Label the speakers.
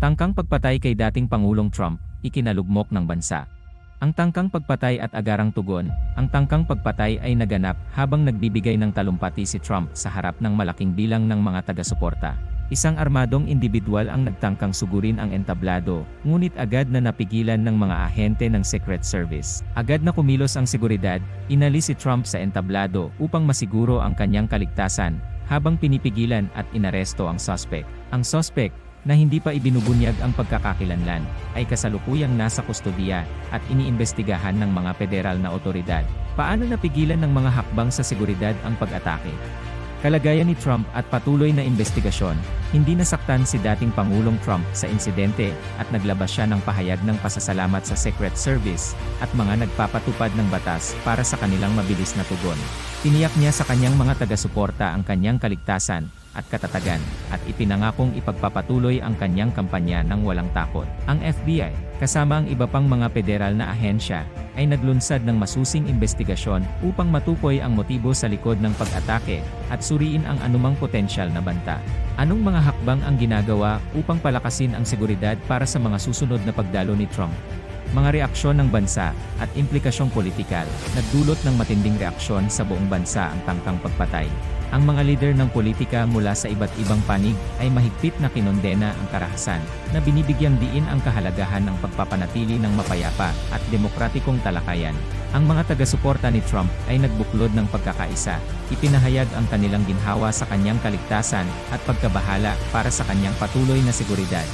Speaker 1: Tangkang pagpatay kay dating Pangulong Trump, ikinalugmok ng bansa. Ang tangkang pagpatay at agarang tugon, ang tangkang pagpatay ay naganap habang nagbibigay ng talumpati si Trump sa harap ng malaking bilang ng mga taga-suporta. Isang armadong individual ang nagtangkang sugurin ang entablado, ngunit agad na napigilan ng mga ahente ng Secret Service. Agad na kumilos ang seguridad, inalis si Trump sa entablado upang masiguro ang kanyang kaligtasan, habang pinipigilan at inaresto ang suspect. Ang suspect, na hindi pa ibinubunyag ang pagkakakilanlan, ay kasalukuyang nasa kustodiya at iniimbestigahan ng mga federal na otoridad. Paano napigilan ng mga hakbang sa seguridad ang pag-atake? Kalagayan ni Trump at patuloy na investigasyon, hindi nasaktan si dating Pangulong Trump sa insidente at naglabas siya ng pahayag ng pasasalamat sa Secret Service at mga nagpapatupad ng batas para sa kanilang mabilis na tugon. Tiniyak niya sa kanyang mga taga-suporta ang kanyang kaligtasan at katatagan at ipinangakong ipagpapatuloy ang kanyang kampanya ng walang takot. Ang FBI, kasama ang iba pang mga federal na ahensya, ay naglunsad ng masusing investigasyon upang matukoy ang motibo sa likod ng pag-atake at suriin ang anumang potensyal na banta. Anong mga hakbang ang ginagawa upang palakasin ang seguridad para sa mga susunod na pagdalo ni Trump? Mga reaksyon ng bansa at implikasyong politikal, nagdulot ng matinding reaksyon sa buong bansa ang tangkang pagpatay. Ang mga lider ng politika mula sa iba't ibang panig ay mahigpit na kinondena ang karahasan, na binibigyang diin ang kahalagahan ng pagpapanatili ng mapayapa at demokratikong talakayan. Ang mga taga-suporta ni Trump ay nagbuklod ng pagkakaisa, ipinahayag ang kanilang ginhawa sa kanyang kaligtasan at pagkabahala para sa kanyang patuloy na seguridad.